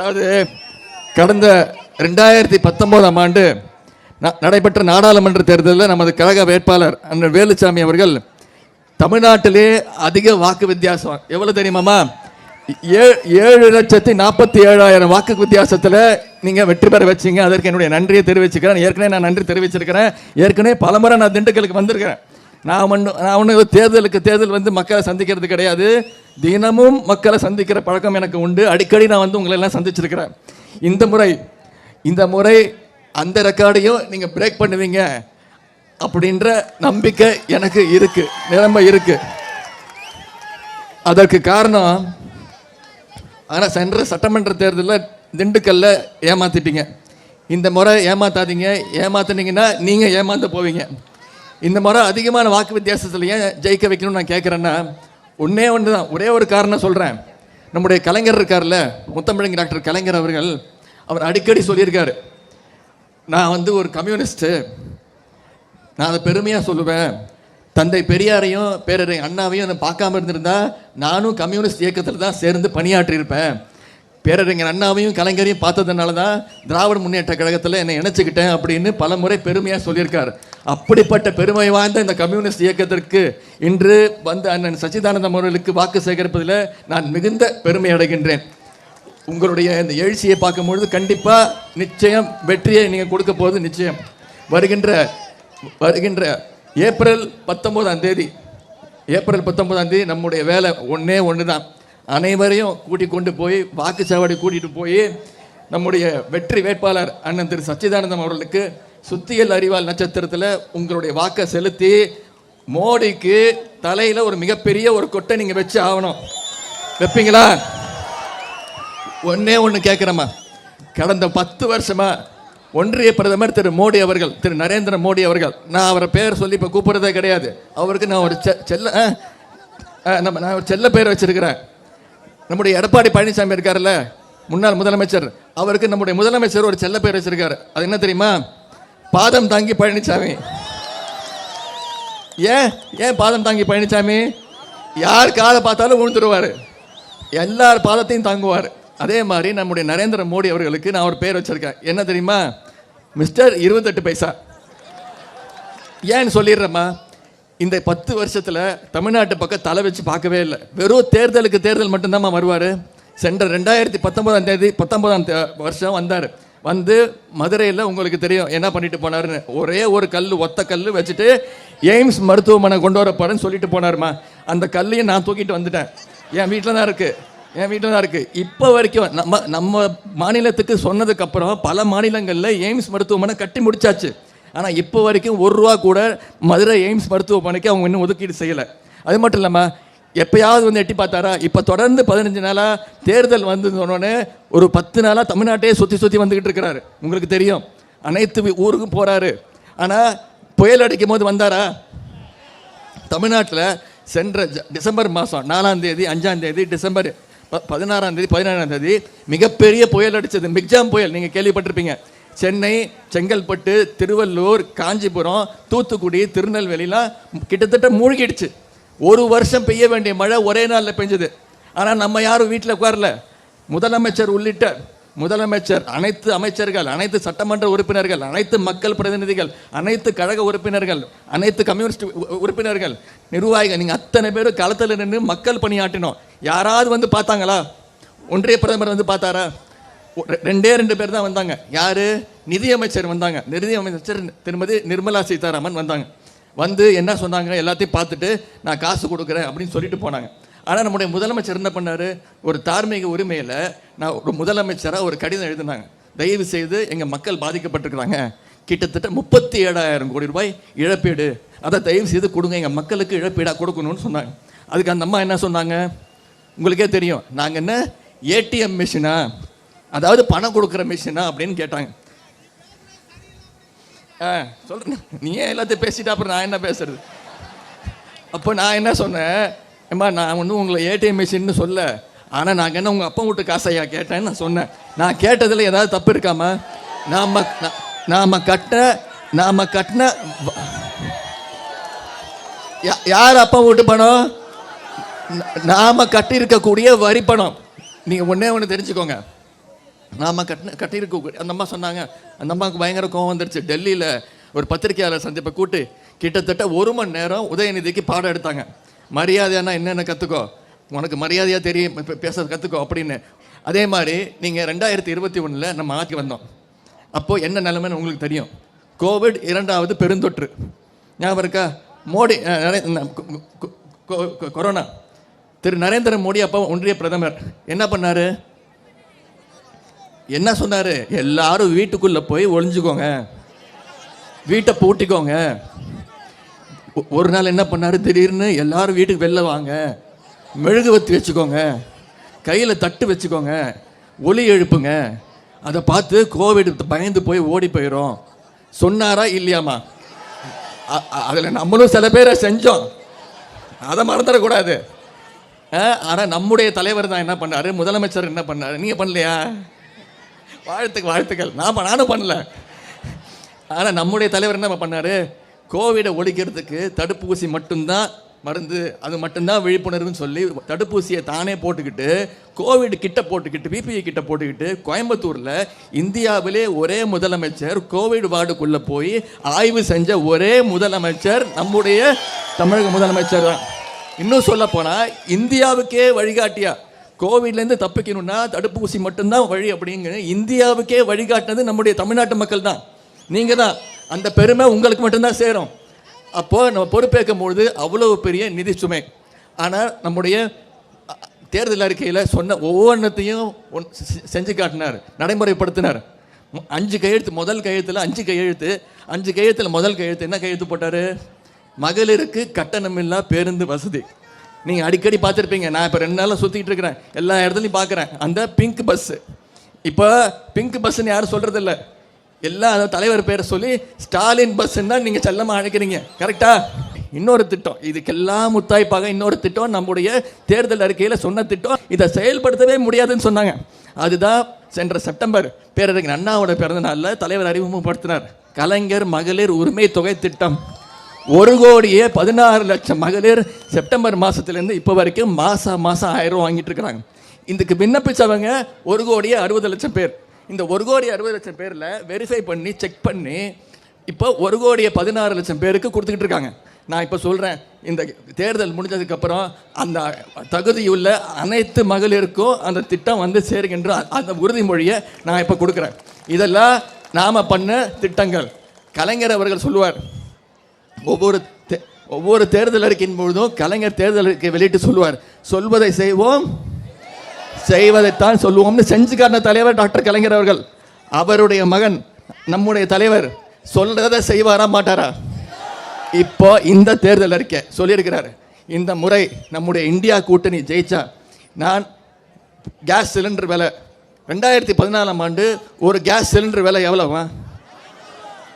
அதாவது கடந்த ரெண்டாயிரத்தி பத்தொம்போதாம் ஆண்டு நடைபெற்ற நாடாளுமன்ற தேர்தலில் நமது கழக வேட்பாளர் அண்ணன் வேலுச்சாமி அவர்கள் தமிழ்நாட்டிலே அதிக வாக்கு வித்தியாசம். எவ்வளவு தெரியுமாம்மா? ஏ- ஏழு லட்சத்தி நாற்பத்தி ஏழாயிரம் வாக்கு வித்தியாசத்தில் நீங்கள் வெற்றி பெற வச்சீங்க. அதற்கு என்னுடைய நன்றியை தெரிவிச்சுக்கிறேன். ஏற்கனவே நான் நன்றி தெரிவிச்சிருக்கிறேன். ஏற்கனவே பலமுறை நான் திண்டுக்கலுக்கு வந்திருக்கிறேன். நான் ஒன்று நான் ஒன்று தேர்தலுக்கு தேர்தல் வந்து மக்களை சந்திக்கிறது கிடையாது. தினமும் மக்களை சந்திக்கிற பழக்கம் எனக்கு உண்டு. அடிக்கடி நான் வந்து உங்களை எல்லாம் சந்திச்சிருக்கிறேன். இந்த முறை இந்த முறை அந்த ரெக்கார்டையும் நீங்கள் பிரேக் பண்ணுவீங்க அப்படின்ற நம்பிக்கை எனக்கு இருக்கு. நிரம்ப இருக்கு. அதற்கு காரணம் ஆனால் சென்ற சட்டமன்ற தேர்தலில் திண்டுக்கல்ல ஏமாத்திட்டீங்க. இந்த முறை ஏமாத்தாதீங்க. ஏமாத்தினீங்கன்னா நீங்கள் ஏமாந்து போவீங்க. இந்த முறை அதிகமான வாக்கு வித்தியாசத்தில் ஏன் ஜெயிக்க வைக்கணும்னு நான் கேட்குறேன்னா ஒன்றே ஒன்று தான் ஒரே ஒரு காரணம் சொல்கிறேன் நம்முடைய கலைஞர் இருக்கார்ல முத்தமிழங்க டாக்டர் கலைஞர் அவர்கள் அவர் அடிக்கடி சொல்லியிருக்காரு. நான் வந்து ஒரு கம்யூனிஸ்ட்டு. நான் அதை பெருமையாக சொல்லுவேன். தந்தை பெரியாரையும் பேரரை அண்ணாவையும் நான் பார்க்காம இருந்திருந்தா நானும் கம்யூனிஸ்ட் இயக்கத்தில் தான் சேர்ந்து பணியாற்றியிருப்பேன். பேரறிஞர் அண்ணாவையும் கலைஞரையும் பார்த்ததுனால தான் திராவிட முன்னேற்ற கழகத்தில் என்னை இணைச்சிக்கிட்டேன் அப்படின்னு பல முறை பெருமையாக சொல்லியிருக்கார். அப்படிப்பட்ட பெருமை வாய்ந்த இந்த கம்யூனிஸ்ட் இயக்கத்திற்கு இன்று வந்து அண்ணன் சச்சிதானந்தம் அவர்களுக்கு வாக்கு சேகரிப்பதில் நான் மிகுந்த பெருமை அடைகின்றேன். உங்களுடைய இந்த எழுச்சியை பார்க்கும்பொழுது கண்டிப்பாக நிச்சயம் வெற்றியை நீங்கள் கொடுக்க போவது நிச்சயம். வருகின்ற வருகின்ற ஏப்ரல் பத்தொம்போதாம் தேதி ஏப்ரல் பத்தொம்போதாம் தேதி நம்முடைய வேலை ஒன்றே ஒன்று தான் அனைவரையும் கூட்டிக் கொண்டு போய் வாக்குச்சாவடி கூட்டிகிட்டு போய் நம்முடைய வெற்றி வேட்பாளர் அண்ணன் திரு சச்சிதானந்தம் அவர்களுக்கு சுத்தியல் அறிவால் நட்சத்திரத்தில் உங்களுடைய வாக்கை செலுத்தி மோடிக்கு தலையில் ஒரு மிகப்பெரிய ஒரு கொட்டை நீங்கள் வச்சு ஆகணும் வைப்பீங்களா? ஒன்றே ஒன்று கேட்குறேம்மா கடந்த பத்து வருஷமா ஒன்றிய பிரதமர் திரு மோடி அவர்கள் திரு நரேந்திர மோடி அவர்கள் நான் அவரை பேர் சொல்லி இப்போ கூப்பிட்றதே கிடையாது. அவருக்கு நான் ஒரு செ- செல்ல ஆ, ஆ, நம்ம நான் ஒரு செல்ல பேர் வச்சிருக்கிறேன். நம்முடைய எடப்பாடி பழனிசாமி இருக்காருல்ல முன்னாள் முதலமைச்சர். அவருக்கு நம்முடைய முதலமைச்சர் ஒரு செல்ல பேர் வச்சிருக்காரு. அது என்ன தெரியுமா? பாதம் தாங்கி பழனிசாமி ஏன்? ஏன் பாதம் தாங்கி பழனிசாமி யார் காலை பார்த்தாலும் விழுந்துருவார் எல்லார் பாதத்தையும் தாங்குவார். அதே மாதிரி நம்முடைய நரேந்திர மோடி அவர்களுக்கு நான் ஒரு பேர் வச்சுருக்கேன். என்ன தெரியுமா? மிஸ்டர் இருபத்தெட்டு பைசா. ஏன்னு சொல்லிடுறேம்மா. இந்த பத்து வருஷத்தில் தமிழ்நாட்டு பக்கம் தலை வச்சு பார்க்கவே இல்லை. வெறும் தேர்தலுக்கு தேர்தல் மட்டும்தாம்மா வருவார். சென்ற ரெண்டாயிரத்தி பத்தொன்பதாம் தேதி பத்தொன்பதாம் தே- வருஷம் வந்தார். வந்து மதுரையில் உங்களுக்கு தெரியும் என்ன பண்ணிட்டு போனாருன்னு. ஒரே ஒரு கல் ஒத்த கல் வச்சுட்டு எய்ம்ஸ் மருத்துவமனை கொண்டு வர சொல்லிட்டு போனாருமா. அந்த கல்லையும் நான் தூக்கிட்டு வந்துட்டேன். என் வீட்டில் தான் இருக்குது என் வீட்டில் தான் இருக்குது இப்போ வரைக்கும் நம்ம நம்ம மாநிலத்துக்கு சொன்னதுக்கப்புறம் பல மாநிலங்களில் எய்ம்ஸ் மருத்துவமனை கட்டி முடிச்சாச்சு. ஆனால் இப்போ வரைக்கும் ஒரு ரூபா கூட மதுரை எய்ம்ஸ் மருத்துவமனைக்கு அவங்க இன்னும் ஒதுக்கீடு செய்யலை. அது மட்டும் இல்லாமல் எப்பயாவது வந்து எட்டி பார்த்தாரா? இப்போ தொடர்ந்து பதினஞ்சு நாளாக தேர்தல் வந்து சொன்னோடனே ஒரு பத்து நாளாக தமிழ்நாட்டையே சுற்றி சுற்றி வந்துக்கிட்டு இருக்கிறாரு. உங்களுக்கு தெரியும். அனைத்து ஊருக்கும் போகிறாரு ஆனால் புயல் அடிக்கும் போது வந்தாரா? தமிழ்நாட்டில் சென்ற டிசம்பர் மாதம் நாலாம் தேதி அஞ்சாம் தேதி டிசம்பர் ப- பதினாறாம் தேதி பதினேழாம் தேதி மிகப்பெரிய புயல் அடித்தது மிக்ஜாம் புயல் நீங்கள் கேள்விப்பட்டிருப்பீங்க. சென்னை செங்கல்பட்டு திருவள்ளூர் காஞ்சிபுரம் தூத்துக்குடி திருநெல்வேலிலாம் கிட்டத்தட்ட மூழ்கிடுச்சு. ஒரு வருஷம் பெய்ய வேண்டிய மழை ஒரே நாளில் பெஞ்சது. ஆனால் நம்ம யாரும் வீட்டில் உட்காரல. முதலமைச்சர் உள்ளிட்ட முதலமைச்சர் அனைத்து அமைச்சர்கள் அனைத்து சட்டமன்ற உறுப்பினர்கள் அனைத்து மக்கள் பிரதிநிதிகள் அனைத்து கழக உறுப்பினர்கள் அனைத்து கம்யூனிஸ்ட் உ- உறுப்பினர்கள் நிர்வாகிகள் நீங்கள் அத்தனை பேரும் களத்தில் நின்று மக்கள் பணியாற்றினோம். யாராவது வந்து பார்த்தாங்களா? ஒன்றிய பிரதமர் வந்து பார்த்தாரா? ரெண்டே ரெண்டு பேர் தான் வந்தாங்க. யார்? நிதியமைச்சர் வந்தாங்க. நிதியமைச்சர் திருமதி நிர்மலா சீதாராமன் வந்தாங்க. வந்து என்ன சொன்னாங்க? எல்லாத்தையும் பார்த்துட்டு நான் காசு கொடுக்குறேன் அப்படின்னு சொல்லிட்டு போனாங்க. ஆனால் நம்முடைய முதலமைச்சர் என்ன பண்ணார்? ஒரு தார்மீக உரிமையில் நான் ஒரு முதலமைச்சராக ஒரு கடிதம் எழுதினாங்க. தயவு செய்து எங்கள் மக்கள் பாதிக்கப்பட்டிருக்கிறாங்க. கிட்டத்தட்ட முப்பத்தி ஏழாயிரம் கோடி ரூபாய் இழப்பீடு. அதை தயவு செய்து கொடுங்க. எங்கள் மக்களுக்கு இழப்பீடாக கொடுக்கணும்னு சொன்னாங்க. அதுக்கு அந்த அம்மா என்ன சொன்னாங்க? உங்களுக்கே தெரியும். நாங்கள் என்ன? ஏடிஎம் மிஷினா? அதாவது பணம் கொடுக்குற மிஷினா அப்படின்னு கேட்டாங்க. சொல்கிறேன் நீ ஏன் எல்லாத்தையும் பேசிட்டு அப்புறம் நான் என்ன பேசுறது? அப்போ நான் என்ன சொன்னேன்? ஏம்மா நான் வந்து உங்களை ஏடிஎம் மிஷின்னு சொல்ல. ஆனால் நாங்கள் என்ன உங்கள் அப்பா வீட்டு காசையா கேட்டேன்னு நான் சொன்னேன். நான் கேட்டதில் ஏதாவது தப்பு இருக்காமா? நாம நா- நாம கட்ட நாம கட்டின யா- யார் அப்பா வீட்டு பணம்? நாம் நாம கட்டியிருக்கக்கூடிய வரி பணம். நீங்கள் ஒன்றே ஒன்று தெரிஞ்சுக்கோங்க. நாம கட்டின கட்டியிருக்க அந்த அம்மா சொன்னாங்க அந்த அம்மாவுக்கு பயங்கர கோவம் வந்துருச்சு. டெல்லியில் ஒரு பத்திரிகையாளர் சந்திப்பை கூட்டு கிட்டத்தட்ட ஒரு மணி நேரம் உதயநிதிக்கு பாடம் எடுத்தாங்க. மரியாதையானா என்னென்ன கற்றுக்கோ உனக்கு மரியாதையாக தெரியும் பேசுறது கற்றுக்கோ அப்படின்னு. அதே மாதிரி நீங்கள் ரெண்டாயிரத்தி இருபத்தி ஒன்றில் நம்ம ஆட்சி வந்தோம். அப்போது என்ன நிலைமைன்னு உங்களுக்கு தெரியும். கோவிட் இரண்டாவது பெருந்தொற்று. ஞாபகம் இருக்கா? மோடி கொ- கொ- கொ- கொரோனா. திரு நரேந்திர மோடி அப்போ ஒன்றிய பிரதமர். என்ன பண்ணார்? என்ன சொன்னாரு? எல்லாரும் வீட்டுக்குள்ள போய் ஒளிஞ்சுக்கோங்க. வீட்டை பூட்டிக்கோங்க. ஒரு நாள் என்ன பண்ணாரு? திடீர்னு எல்லாரும் வீட்டுக்கு வெளில வாங்க. மெழுகுவத்தி வச்சுக்கோங்க. கையில் தட்டு வச்சுக்கோங்க. ஒலி எழுப்புங்க. அதை பார்த்து கோவிட் பயந்து போய் ஓடி போயிடும் சொன்னாரா இல்லையாமா? அதில் நம்மளும் சில பேரை செஞ்சோம். அதை மறந்துடக்கூடாது. ஆனால் நம்முடைய தலைவர் தான் என்ன பண்ணார்? முதலமைச்சர் என்ன பண்ணார்? நீங்கள் பண்ணலையா? வாழ்த்துக்கள் வாழ்த்துக்கள். நான் ப- நானும் பண்ணல. ஆனால் நம்முடைய தலைவர் என்ன பண்ணார்? கோவிடை ஒழிக்கிறதுக்கு தடுப்பூசி மட்டும்தான் மருந்து அது மட்டும்தான் விழிப்புணர்வுன்னு சொல்லி தடுப்பூசியை தானே போட்டுக்கிட்டு கோவிட் கிட்ட போட்டுக்கிட்டு பிபிஐ கிட்ட போட்டுக்கிட்டு கோயம்புத்தூரில் இந்தியாவிலே ஒரே முதலமைச்சர் கோவிட் வார்டுக்குள்ளே போய் ஆய்வு செஞ்ச ஒரே முதலமைச்சர் நம்முடைய தமிழக முதலமைச்சர் தான். இன்னும் சொல்ல போனால் இந்தியாவுக்கே வழிகாட்டியா? கோவிட்லேருந்து தப்பிக்கணும்னா தடுப்பூசி மட்டும்தான் வழி அப்படிங்கிற இந்தியாவுக்கே வழிகாட்டினது நம்முடைய தமிழ்நாட்டு மக்கள் தான் நீங்கள் தான் அந்த பெருமை உங்களுக்கு மட்டும்தான் சேரும். அப்போது நம்ம பொறுப்பேற்கும் பொழுது அவ்வளவு பெரிய நிதி சுமை. ஆனால் நம்முடைய தேர்தல் அறிக்கையில் சொன்ன ஒவ்வொன்றத்தையும் ஒன் செஞ்சு காட்டினார். நடைமுறைப்படுத்தினார். அஞ்சு கையெழுத்து முதல் கையெழுத்தில் அஞ்சு கையெழுத்து. அஞ்சு கையெழுத்தில் முதல் கையெழுத்து என்ன கையெழுத்து போட்டார்? மகளிருக்கு கட்டணமில்லா பேருந்து வசதி. நீங்கள் அடிக்கடி பார்த்துருப்பீங்க. நான் இப்போ ரெண்டு நாளாக சுற்றிட்டு இருக்கிறேன். எல்லா இடத்துலையும் பார்க்குறேன். அந்த பிங்க் பஸ்ஸு இப்போ பிங்க் பஸ்ஸுன்னு யாரும் சொல்கிறதில்ல எல்லா தலைவர் பேரை சொல்லி ஸ்டாலின் பஸ்ஸுன்னு தான் நீங்கள் செல்லமாக அழைக்கிறீங்க. கரெக்டாக இன்னொரு திட்டம். இதுக்கெல்லாம் முத்தாய்ப்பாக இன்னொரு திட்டம் நம்முடைய தேர்தல் அறிக்கையில் சொன்ன திட்டம். இதை செயல்படுத்தவே முடியாதுன்னு சொன்னாங்க. அதுதான் சென்ற செப்டம்பர் பேரறிஞர் அண்ணாவோட பிறந்த நாளில் தலைவர் அறிமுகப்படுத்தினார். கலைஞர் மகளிர் உரிமை தொகை திட்டம். ஒரு கோடியே பதினாறு லட்சம் மகளிர் செப்டம்பர் மாதத்துலேருந்து இப்போ வரைக்கும் மாதம் மாதம் ஆயிரம் ரூபா வாங்கிட்டு இருக்கிறாங்க. இதுக்கு விண்ணப்பிச்சவங்க ஒரு கோடியே அறுபது லட்சம் பேர். இந்த ஒரு கோடி அறுபது லட்சம் பேரில் வெரிஃபை பண்ணி செக் பண்ணி இப்போ ஒரு கோடியே பதினாறு லட்சம் பேருக்கு கொடுத்துக்கிட்டு இருக்காங்க. நான் இப்போ சொல்கிறேன் இந்த தேர்தல் முடிஞ்சதுக்கப்புறம் அந்த தகுதியுள்ள அனைத்து மகளிருக்கும் அந்த திட்டம் வந்து சேருகின்ற அந்த உறுதிமொழியை நான் இப்போ கொடுக்குறேன். இதெல்லாம் நாம் பண்ண திட்டங்கள். கலைஞர் அவர்கள் சொல்லுவார் ஒவ்வொரு தே- ஒவ்வொரு தேர்தல் அறிக்கையின் பொழுதும் கலைஞர் தேர்தல் அறிக்கை வெளியிட்டு சொல்லுவார். சொல்வதை செய்வோம் செய்வதைத்தான் சொல்லுவோம்னு செஞ்சு காட்டின தலைவர் டாக்டர் கலைஞர் அவர்கள். அவருடைய மகன் நம்முடைய தலைவர் சொல்றதை செய்வாரா மாட்டாரா? இப்போ இந்த தேர்தல் அறிக்கை சொல்லியிருக்கிறார். இந்த முறை நம்முடைய இந்தியா கூட்டணி ஜெயிச்சா நான் கேஸ் சிலிண்டர் விலை ரெண்டாயிரத்தி பதினாலாம் ஆண்டு ஒரு கேஸ் சிலிண்டர் விலை எவ்வளோவா?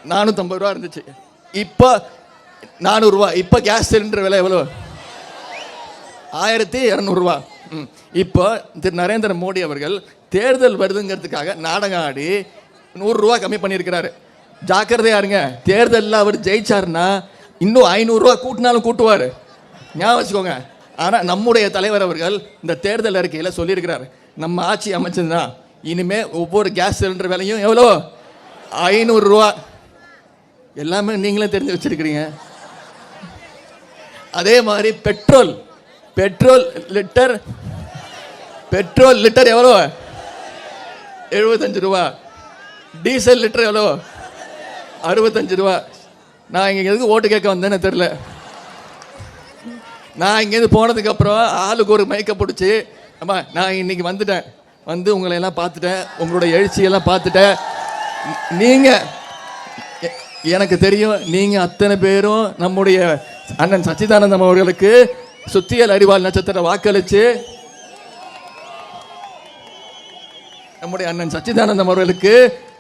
நானூற்றம்பது ரூபா இருந்துச்சு. இப்போ நானூறுரூவா இப்போ கேஸ் சிலிண்டர் விலை எவ்வளோ ஆயிரத்தி இரநூறுவா. ம். இப்போ திரு நரேந்திர மோடி அவர்கள் தேர்தல் வருதுங்கிறதுக்காக நாடகம் ஆடி நூறுரூவா கம்மி பண்ணியிருக்கிறாரு. ஜாக்கிரதையா இருங்க. தேர்தலில் அவர் ஜெயிச்சாருன்னா இன்னும் ஐநூறுரூவா கூட்டினாலும் கூட்டுவார். ஞாபகம் வச்சுக்கோங்க. ஆனால் நம்முடைய தலைவர் அவர்கள் இந்த தேர்தல் அறிக்கையில் சொல்லியிருக்கிறார். நம்ம ஆட்சி அமைச்சதுன்னா இனிமே ஒவ்வொரு கேஸ் சிலிண்டர் விலையும் எவ்வளோ ஐநூறுரூவா. எல்லாமே நீங்களே தெரிஞ்சு வச்சிருக்கிறீங்க. அதே மாதிரி petrol petrol litre petrol litre எவ்வளோ எழுபத்தஞ்சு ரூபா. டீசல் லிட்டர் எவ்வளோ அறுபத்தஞ்சு ரூபா. நான் இங்கே எதுக்கு ஓட்டு கேட்க வந்தேன்னு தெரில நான் இங்கேருந்து போனதுக்கப்புறம் ஆளுக்கு ஒரு மைக்கை பிடிச்சி அம்மா நான் இன்னைக்கு வந்துட்டேன். வந்து உங்களை எல்லாம் பார்த்துட்டேன். உங்களோட எழுச்சியெல்லாம் பார்த்துட்டேன். நீங்கள் எனக்கு தெரியும் நீங்கள் அத்தனை பேரும் நம்முடைய அண்ணன் சச்சிதானந்தம் அவர்களுக்கு சுத்தியல் அறிவால் நட்சத்திர வாக்களிச்சு நம்முடைய அண்ணன் சச்சிதானந்தம் அவர்களுக்கு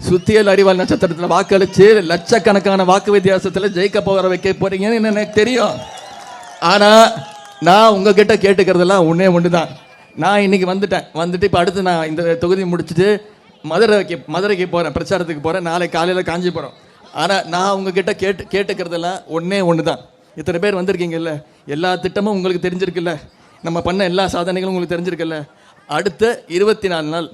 சுத்தியல் அறிவால் நட்சத்திரத்தில் வாக்களிச்சு லட்சக்கணக்கான வாக்கு வித்தியாசத்தில் ஜெயிக்க போகிற வைக்க போறீங்கன்னு எனக்கு தெரியும். ஆனா நான் உங்ககிட்ட கேட்டுக்கிறதெல்லாம் ஒன்றே ஒன்று தான் நான் இன்னைக்கு வந்துட்டேன். வந்துட்டு இப்போ அடுத்து நான் இந்த தொகுதி முடிச்சுட்டு மதுரைக்கு மதுரைக்கு போகிறேன் பிரச்சாரத்துக்கு போகிறேன் நாளை காலையில் காஞ்சிபுரம். ஆனால் நான் உங்ககிட்ட கேட்டு கேட்டுக்கிறதெல்லாம் ஒன்றே ஒன்று தான் இத்தனை பேர் வந்திருக்கீங்கல்ல? எல்லா திட்டமும் உங்களுக்கு தெரிஞ்சிருக்குல்ல? நம்ம பண்ண எல்லா சாதனைகளும் உங்களுக்கு தெரிஞ்சிருக்குல்ல? அடுத்த இருபத்தி நாலு நாள்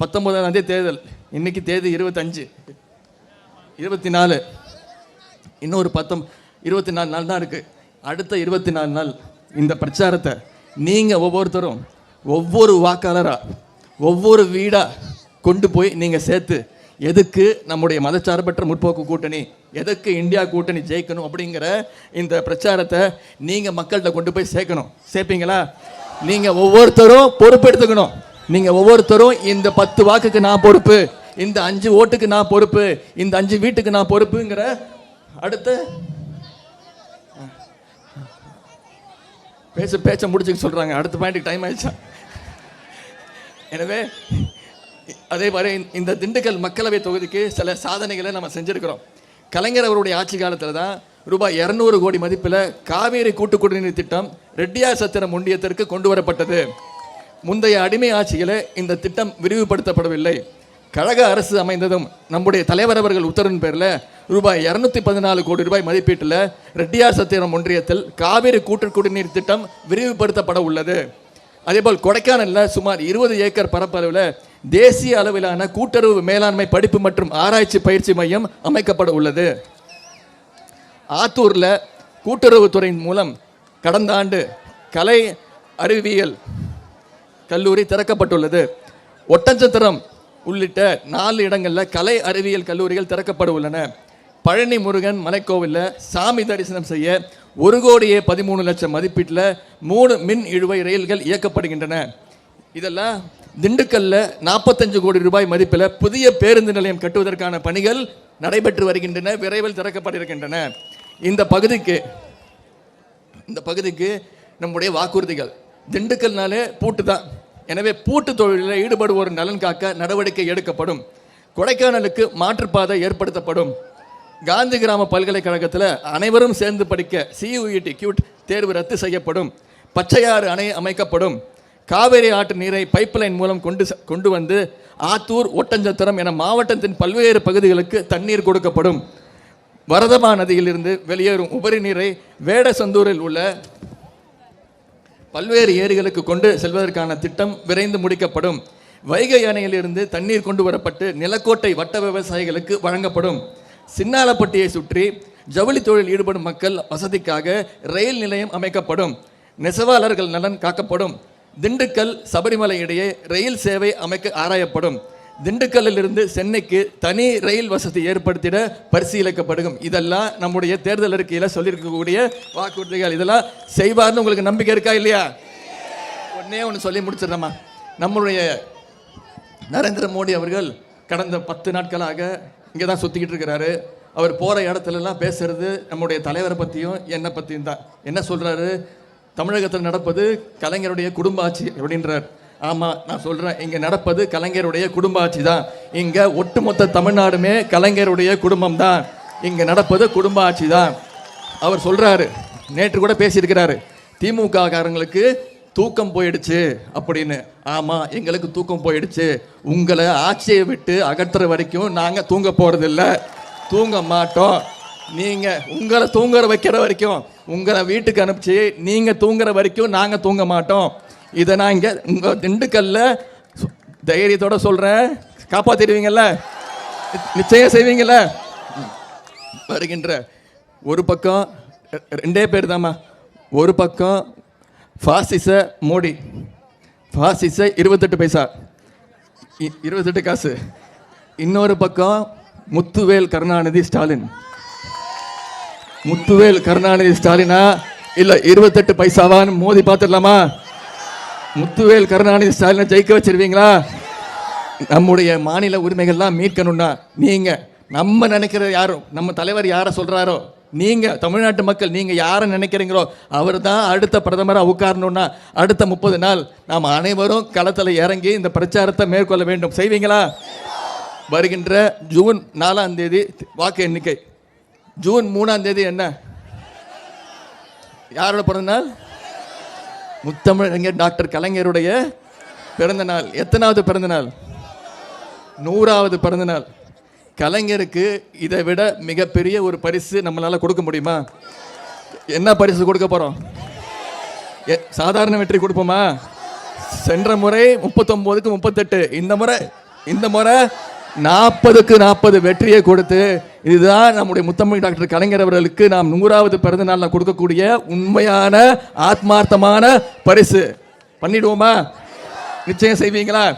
பத்தொன்பதாம் தேதி தேர்தல். இன்னைக்கு தேதி இருபத்தஞ்சு. இருபத்தி நாலு இன்னொரு பத்தொம் இருபத்தி நாலு நாள் தான் இருக்குது அடுத்த இருபத்தி நாலு நாள் இந்த பிரச்சாரத்தை நீங்கள் ஒவ்வொருத்தரும் ஒவ்வொரு வாக்காளராக ஒவ்வொரு வீடாக கொண்டு போய் நீங்கள் சேர்த்து எதுக்கு நம்முடைய மதச்சார்பற்ற முற்போக்கு கூட்டணி எதுக்கு இந்தியா கூட்டணி ஜெயிக்கணும் அப்படிங்கிற இந்த பிரச்சாரத்தை நீங்கள் மக்கள்கிட்ட கொண்டு போய் சேர்க்கணும். சேர்ப்பீங்களா? நீங்கள் ஒவ்வொருத்தரும் பொறுப்பெடுத்துக்கணும். நீங்கள் ஒவ்வொருத்தரும் இந்த பத்து வாக்குக்கு நான் பொறுப்பு இந்த அஞ்சு ஓட்டுக்கு நான் பொறுப்பு இந்த அஞ்சு வீட்டுக்கு நான் பொறுப்புங்கிற அடுத்து பேச பேச்ச முடிச்சுக்க சொல்கிறாங்க அடுத்த பாயிண்ட்டுக்கு டைம் ஆயிடுச்சா? எனவே அதே மாதிரி இந்த திண்டுக்கல் மக்களவை தொகுதிக்கு சில சாதனைகளை நம்ம செஞ்சுருக்கிறோம். கலைஞர் அவருடைய ஆட்சி காலத்தில் தான் ரூபாய் இரநூறு கோடி மதிப்பில் காவேரி கூட்டு குடிநீர் திட்டம் ரெட்டியார் சத்திரம் ஒன்றியத்திற்கு கொண்டு வரப்பட்டது முந்தைய அடிமை ஆட்சியில் இந்த திட்டம் விரிவுபடுத்தப்படவில்லை. கழக அரசு அமைந்ததும் நம்முடைய தலைவர் அவர்கள் உத்தரவின் பேரில் ரூபாய் இரநூத்தி பதினாலு கோடி ரூபாய் மதிப்பீட்டில் ரெட்டியார் சத்திரம் ஒன்றியத்தில் காவிரி கூட்டு குடிநீர் திட்டம் விரிவுபடுத்தப்பட உள்ளது. அதேபோல் கொடைக்கானலில் சுமார் இருபது ஏக்கர் பரப்பளவில் தேசிய அளவிலான கூட்டுறவு மேலாண்மை படிப்பு மற்றும் ஆராய்ச்சி பயிற்சி மையம் அமைக்கப்பட உள்ளது. ஆத்தூரில் கூட்டுறவுத்துறையின் மூலம் கடந்த ஆண்டு கலை அறிவியல் கல்லூரி திறக்கப்பட்டுள்ளது. ஒட்டஞ்சத்திரம் உள்ளிட்ட நாலு இடங்களில் கலை அறிவியல் கல்லூரிகள் திறக்கப்பட உள்ளன. பழனி முருகன் மலைக்கோவிலில் சாமி தரிசனம் செய்ய ஒரு கோடியே பதிமூணு லட்சம் மதிப்பீட்டில் மூணு மின் இழுவை ரயில்கள் இயக்கப்படுகின்றன. இதெல்லாம் திண்டுக்கல்ல நாற்பத்தஞ்சு கோடி ரூபாய் மதிப்பில் புதிய பேருந்து நிலையம் கட்டுவதற்கான பணிகள் நடைபெற்று வருகின்றன விரைவில் திறக்கப்பட இருக்கின்றன இந்த பகுதிக்கு இந்த பகுதிக்கு நம்முடைய வாக்குறுதிகள். திண்டுக்கல்னாலே பூட்டு தான். எனவே பூட்டு தொழிலில் ஈடுபடுவோர் நலன் காக்க நடவடிக்கை எடுக்கப்படும். கொடைக்கானலுக்கு மாற்றுப்பாதை ஏற்படுத்தப்படும். காந்தி கிராம பல்கலைக்கழகத்தில் அனைவரும் சேர்ந்து படிக்க சியூஇடி கியூட் தேர்வு ரத்து செய்யப்படும். பச்சையாறு அணை அமைக்கப்படும். காவேரி ஆற்று நீரை பைப்லைன் மூலம் கொண்டு கொண்டு வந்து ஆத்தூர் ஒட்டஞ்சத்திரம் என மாவட்டத்தின் பல்வேறு பகுதிகளுக்கு தண்ணீர் கொடுக்கப்படும். வரதமா நதியிலிருந்து வெளியேறும் உபரி நீரை வேடசந்தூரில் உள்ள பல்வேறு ஏரிகளுக்கு கொண்டு செல்வதற்கான திட்டம் விரைந்து முடிக்கப்படும். வைகை அணையிலிருந்து தண்ணீர் கொண்டு வரப்பட்டு நிலக்கோட்டை வட்ட விவசாயிகளுக்கு வழங்கப்படும். சின்னாலப்பட்டியை சுற்றி ஜவுளி தொழில் ஈடுபடும் மக்கள் வசதிக்காக ரயில் நிலையம் அமைக்கப்படும். நெசவாளர்கள் நலன் காக்கப்படும். திண்டுக்கல் சபரிமலை இடையே ரயில் சேவை அமைக்க ஆராயப்படும். திண்டுக்கல்லில் இருந்து சென்னைக்கு தனி ரயில் வசதி ஏற்படுத்திட பரிசீலிக்கப்படும் இதெல்லாம் நம்முடைய தேர்தல் அறிக்கையில் சொல்லியிருக்கக்கூடிய வாக்குறுதிகள். இதெல்லாம் செய்வார்னு உங்களுக்கு நம்பிக்கை இருக்கா இல்லையா? உடனே ஒன்று சொல்லி முடிச்சிடுறேம்மா. நம்முடைய நரேந்திர மோடி அவர்கள் கடந்த பத்து நாட்களாக இங்கே தான் சுற்றிக்கிட்டு இருக்கிறாரு. அவர் போகிற இடத்துலலாம் பேசுறது நம்முடைய தலைவரை பற்றியும் என்னை பற்றியும் தான். என்ன சொல்கிறாரு தமிழகத்தில் நடப்பது கலைஞருடைய குடும்ப ஆட்சி அப்படின்றார் ஆமாம் நான் சொல்கிறேன் இங்கே நடப்பது கலைஞருடைய குடும்ப ஆட்சி தான். இங்கே ஒட்டுமொத்த தமிழ்நாடுமே கலைஞருடைய குடும்பம் தான். இங்கே நடப்பது குடும்ப ஆட்சி தான். அவர் சொல்கிறாரு நேற்று கூட பேசியிருக்கிறாரு திமுக காரங்களுக்கு தூக்கம் போயிடுச்சு அப்படின்னு. ஆமாம் எங்களுக்கு தூக்கம் போயிடுச்சு. உங்களை ஆட்சியை விட்டு அகற்றுற வரைக்கும் நாங்கள் தூங்க போகிறதில்ல தூங்க மாட்டோம். நீங்கள் உங்களை தூங்குற வைக்கிற வரைக்கும் உங்களை வீட்டுக்கு அனுப்பிச்சு நீங்கள் தூங்குற வரைக்கும் நாங்கள் தூங்க மாட்டோம். இதை நான் இங்கே உங்கள் திண்டுக்கல்ல தைரியத்தோட சொல்கிறேன் காப்பாற்றிடுவீங்கல்ல நிச்சயம் செய்வீங்கல்ல? வருகின்ற ஒரு பக்கம் ரெ- ரெண்டே பேர் தாம்மா ஒரு பக்கம் ஃபாசிச மோடி ஃபாசிச இருபத்தெட்டு பைசா இ- இருபத்தெட்டு காசு. இன்னொரு பக்கம் முத்துவேல் கருணாநிதி ஸ்டாலின். முத்துவேல் கருணாநிதி ஸ்டாலினா? இல்ல இருபத்தெட்டு பைசாவான்னு மோதி பார்த்துடலாமா? முத்துவேல் கருணாநிதி ஸ்டாலினை ஜெயிக்க வச்சிருவீங்களா? நம்முடைய மாநில உரிமைகள்லாம் மீட்கணும்னா நீங்க நம்ம நினைக்கிற யாரும் நம்ம தலைவர் யாரை சொல்றாரோ? நீங்க தமிழ்நாட்டு மக்கள் நீங்க யாரை நினைக்கிறீங்களோ அவர் தான் அடுத்த பிரதமராக உட்காரணும்னா அடுத்த முப்பது நாள் நாம் அனைவரும் களத்தில் இறங்கி இந்த பிரச்சாரத்தை மேற்கொள்ள வேண்டும். செய்வீங்களா? வருகின்ற ஜூன் நாலாம் தேதி வாக்கு எண்ணிக்கை. ஜூன் மூணாம் தேதி என்ன? யாரோட பிறந்த நாள்? முத்தமிழறிஞர் டாக்டர் கலைஞருடைய பிறந்த நாள். எத்தனாவது பிறந்த நாள்? நூறாவது பிறந்த நாள். கலைஞருக்கு இதை விட மிகப்பெரிய ஒரு பரிசு நம்மளால கொடுக்க முடியுமா? என்ன பரிசு கொடுக்க போறோம்? எ- சாதாரண வெற்றி கொடுப்போமா? சென்ற முறை முப்பத்தொம்போதுக்கு முப்பத்தெட்டு. இந்த முறை இந்த முறை நாற்பதுக்கு நாற்பது வெற்றியை கொடுத்து இதுதான் நம்முடைய முத்தமிழ் டாக்டர் கலைஞர் அவர்களுக்கு நாம் நூறாவது பிறந்த நாளில் கொடுக்கக்கூடிய உண்மையான ஆத்மார்த்தமான பரிசு. பண்ணிடுவோமா? நிச்சயம் செய்வீங்களா?